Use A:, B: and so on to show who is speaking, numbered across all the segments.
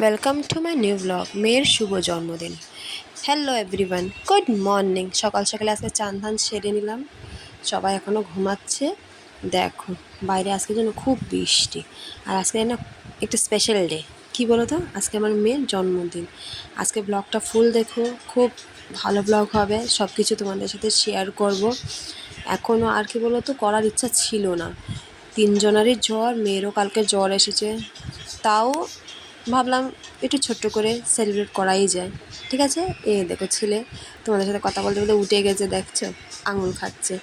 A: Welcome to my new blog মেয়ের শুভ জন্মদিন। হ্যালো এভরিওয়ান গুড মর্নিং সকাল সকালে আজকে চান ধান সেরে নিলাম। সবাই এখনও ঘুমাচ্ছে। দেখো, বাইরে আজকে যেন খুব বৃষ্টি। আর আজকে না একটা স্পেশাল ডে কি বলো তো আজকে আমার মেয়ের জন্মদিন। আজকে ব্লগটা ফুল দেখো। খুব ভালো ব্লগ হবে। সব কিছু তোমাদের সাথে শেয়ার করব। এখনও আর কি বলো তো করার ইচ্ছা ছিল না। তিনজনারই জ্বর, মেয়েরও কালকে জ্বর এসেছে। তাও ভাবলাম একটু ছোট্ট করে সেলিব্রেট করাই যায়। ঠিক আছে? এ দেখো ছেলে, তোমাদের সাথে কথা বলতে বলতে উঠে গেছে, দেখছ? আঙুল খাচ্ছে।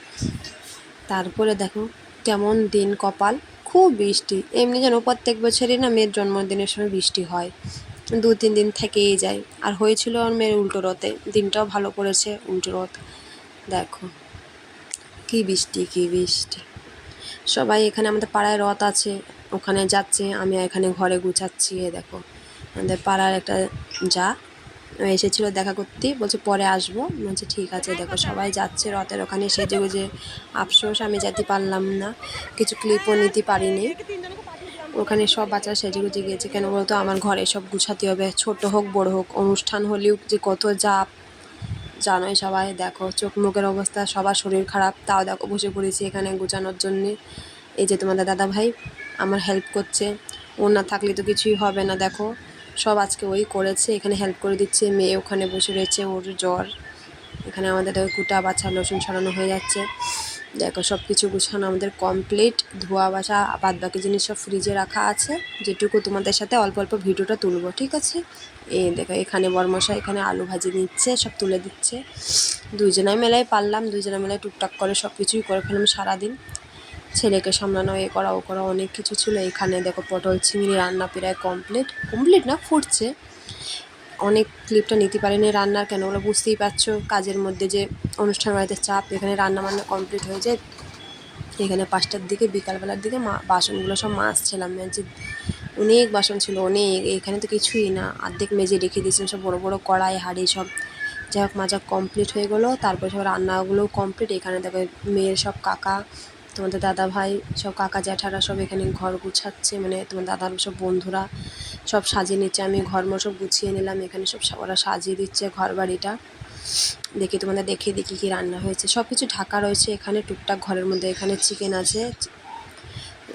A: তারপরে দেখো কেমন দিন কপাল, খুব বৃষ্টি। এমনি যেন প্রত্যেক বছরই না মেয়ের জন্মদিনের সময় বৃষ্টি হয়। দু, তিন দিন থেকেই যায়। আর হয়েছিল আমার মেয়ের উল্টো রথে। দিনটাও ভালো করেছে উল্টো রথ। দেখো, কী বৃষ্টি কী বৃষ্টি। সবাই এখানে আমাদের পাড়ায় রথ আছে। ওখানে যাচ্ছে, আমি এখানে ঘরে গুছাচ্ছি, এ দেখো। আমাদের পাড়ার একটা যা এসেছিল দেখা করতে, বলছে পরে আসব। বলছে ঠিক আছে, দেখো সবাই যাচ্ছে, রথের ওখানে সেজে গুজে। আফসোস, আমি যেতে পারলাম না, কিছু ক্লিপও নিতে পারিনি। ওখানে সব বাচ্চারা সেজে গুজে গিয়েছে, কেন বলতো আমার ঘরে সব গুছাতে হবে, ছোট হোক, বড় হোক, অনুষ্ঠান হলেও যে কত জাপ। জানোই সবাই, দেখো, চোখ মুখের অবস্থা, সবার শরীর খারাপ, তাও দেখো বসে পড়েছি এখানে গুছানোর জন্যে। এই যে তোমাদের দাদা ভাই আমার হেল্প করছে। ও না থাকলে তো কিছুই হবে না, দেখো। সব আজকে ওই করেছে, এখানে হেল্প করে দিচ্ছে। মেয়ে ওখানে বসে রয়েছে, ওর জ্বর। এখানে আমাদের দেখো কুটা বাছা, লসুন ছড়ানো হয়ে যাচ্ছে। দেখো সব কিছু গুছানো আমাদের কমপ্লিট ধোয়া বাসা বাদ বাকি জিনিস সব ফ্রিজে রাখা আছে। যেটুকু তোমাদের সাথে অল্প অল্প ভিডিওটা তুলবো, ঠিক আছে? এই দেখো, এখানে বরমশা এখানে আলু ভাজি নিচ্ছে, সব তুলে দিচ্ছে। দুইজনাই মেলায় পারলাম, দুইজনে মেলায় টুকটাক করে সব কিছুই করে ফেললাম সারাদিন। ছেলেকে সামলানো, এ করা, ও করা অনেক কিছু ছিল। এখানে দেখো পটল চিংড়ি রান্না প্রায় কমপ্লিট কমপ্লিট না, ফুটছে। অনেক ক্লিপটা নিতে পারেনি রান্নার, কেন ওগুলো বুঝতেই পারছ? কাজের মধ্যে যে অনুষ্ঠান বাড়িতে চাপ, এখানে রান্না বান্না কমপ্লিট হয়ে যায়। এখানে পাঁচটার দিকে, বিকালবেলার দিকে মা, বাসনগুলো সব মাজছিলাম। যে অনেক বাসন ছিল, অনেক। এখানে তো কিছুই না। অর্ধেক মেজে রেখে দিয়েছিলাম, সব বড়ো বড়ো কড়াই, হাঁড়ি সব। যাই হোক, মাজা কমপ্লিট হয়ে গেলো। তারপরে সব রান্নাগুলোও কমপ্লিট এখানে দেখো মেয়ের সব কাকা তোমাদের দাদা ভাই, সব কাকা জ্যাঠারা সব এখানে ঘর গুছাচ্ছে মানে তোমার দাদার সব বন্ধুরা সব সাজিয়ে নিচ্ছে। আমি ঘর সব গুছিয়ে নিলাম, এখানে সব ওরা সাজিয়ে দিচ্ছে ঘর বাড়িটা দেখি তোমাদের দেখে দেখি কী রান্না হয়েছে। সব কিছু ঢাকা রয়েছে এখানে, টুকটাক ঘরের মধ্যে এখানে চিকেন আছে।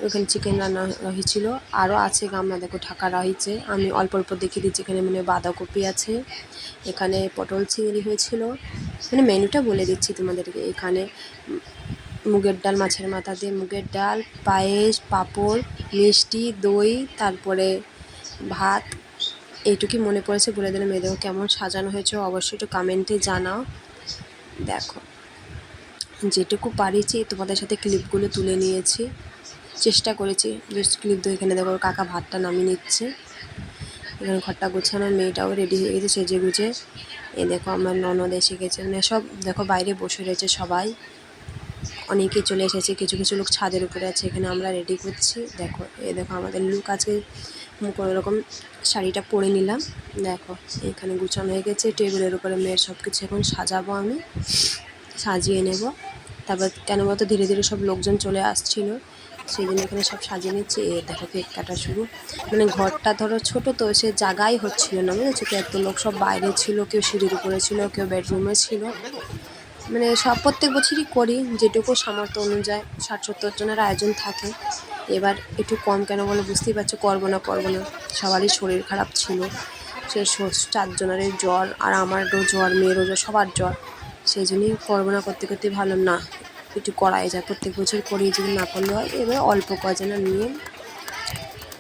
A: ওখানে চিকেন রান্না হয়েছিল। আরও আছে গামলা, দেখো ঢাকা রয়েছে। আমি অল্প অল্প দেখিয়ে দিচ্ছি, এখানে মানে বাঁধাকপি আছে। এখানে পটল চিংড়ি হয়েছিল। মানে মেনুটা বলে দিচ্ছি তোমাদেরকে, এখানে মুগের ডাল, মাছের মাথা দিয়ে মুগের ডাল, পায়েস, পাঁপড়, মিষ্টি, দই, তারপরে ভাত। এইটুকুই মনে পড়েছে বলে দিলাম। এদেরও কেমন সাজানো হয়েছে। অবশ্যই একটু কমেন্টে জানাও। দেখো, যেটুকু পারিছি তোমাদের সাথে ক্লিপগুলো তুলে নিয়েছি। চেষ্টা করেছি। জাস্ট ক্লিপ দিয়ে এখানে দেখো, কাকা ভাতটা নামিয়ে নিচ্ছে। এখানে ঘরটা গোছানো, মেয়েটাও রেডি হয়ে গেছে, সেজে গুজে। এ দেখো, আমার ননদ এসে গেছে। মানে সব, দেখো বাইরে বসে রয়েছে সবাই। অনেকেই চলে এসেছে, কিছু কিছু লোক ছাদের উপরে আছে, এখানে আমরা রেডি করছি। দেখো এ দেখো আমাদের লুক আজকে কোনো রকম শাড়িটা পরে নিলাম। দেখো, এখানে গুছানো হয়ে গেছে, টেবিলের উপরে মেয়ের সব কিছু এখন সাজাবো আমি, সাজিয়ে নেব। তারপর কেন বলতো, ধীরে ধীরে সব লোকজন চলে আসছিল সেই জন্য এখানে সব সাজিয়ে নিচ্ছে। এ দেখো, কেক কাটা শুরু। মানে ঘরটা ধরো ছোট তো, সে জায়গাই হচ্ছিল না, বুঝেছ? এত লোক সব বাইরে ছিল, কেউ সিঁড়ির উপরে ছিল, কেউ বেডরুমে ছিল। মানে সব প্রত্যেক বছরই করি যেটুকু সামর্থ্য অনুযায়ী, ষাট সত্তর জনের আয়োজন থাকে। এবার একটু কম কেন বলে বুঝতেই পারছ, করব না করব না। সবারই শরীর খারাপ ছিল। সে চারজনের জ্বর আর আমারও জ্বর, মেয়েরও জ্বর, সবার জ্বর। সেই জন্যই করব না করতে করতে ভালো না, একটু করাই যায় প্রত্যেক বছর করি যদি না করলে হয়। এবার অল্প কজনা নিয়ে,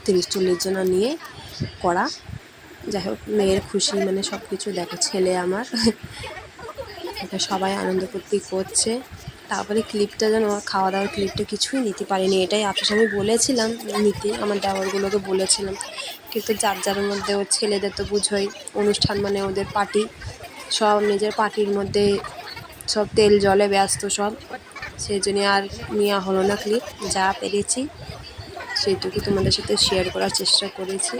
A: তিরিশ চল্লিশ জনা নিয়ে করা। যাই হোক, মেয়ের খুশি মানে সব কিছু দেখো, ছেলে আমার। এটা সবাই আনন্দ করতেই করছে। তারপরে ক্লিপটা যেন খাওয়া দাওয়ার ক্লিপটা কিছুই নিতে পারিনি। এটাই আফসোস। আমি বলেছিলাম নিতে, আমার দেওয়ারগুলোকে বলেছিলাম। কিন্তু যার যার মধ্যে ওর ছেলেদের তো বুঝোই, অনুষ্ঠান মানে ওদের পার্টি। সব নিজের পার্টির মধ্যে সব তেল, জলে ব্যস্ত সব। সেই জন্য আর নেওয়া হলো না ক্লিপ যা পেরেছি, সেইটুকু তোমাদের সাথে শেয়ার করার চেষ্টা করেছি।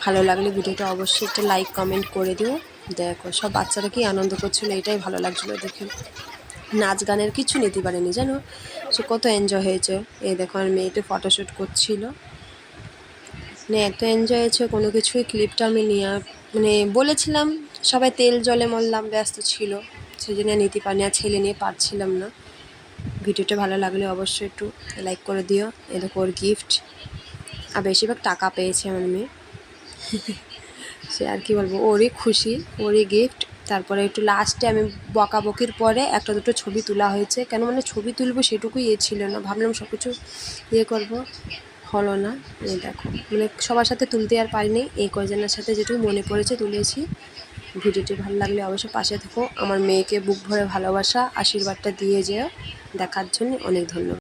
A: ভালো লাগলে ভিডিওটা অবশ্যই একটা লাইক কমেন্ট করে দিও। দেখো, সব বাচ্চারা কি আনন্দ করছিল, এটাই ভালো লাগছিল দেখে। নাচ গানের কিছু নিতে পারেনি, জানো? সে কত এনজয় হয়েছে। এই দেখো, আর মেয়েটা ফটোশ্যুট করছিল। মানে এত এনজয় হয়েছে, কোনো কিছুই ক্লিপটা আমি নিয়ে মানে বলেছিলাম, সবাই তেল জলে মরলাম, ব্যস্ত ছিল। সেই জন্য নিতে পারিনি, আর ছেলে নিয়ে পারছিলাম না। ভিডিওটা ভালো লাগলে অবশ্যই একটু লাইক করে দিও। এ দেখো, ওর গিফট আর বেশিরভাগ টাকা পেয়েছে আমার মেয়ে। সে আর কি বলব, ওরই খুশি, ওরই গিফট তারপরে একটু লাস্টে আমি বকাবকির পরে একটা দুটো ছবি তোলা হয়েছে। কেন মানে ছবি তুলবো সেটুকুই ইয়ে ছিল না। ভাবলাম সব কিছু ইয়ে করব। হলো না। এই দেখো। মানে সবার সাথে তুলতে আর পারিনি। এই কয়জনের সাথে যেটুকু মনে পড়েছে তুলেছি। ভিডিওটি ভালো লাগলে অবশ্যই পাশে থেকো। আমার মেয়েকে বুক ভরে ভালোবাসা, আশীর্বাদটা দিয়ে যেও। দেখার জন্য অনেক ধন্যবাদ।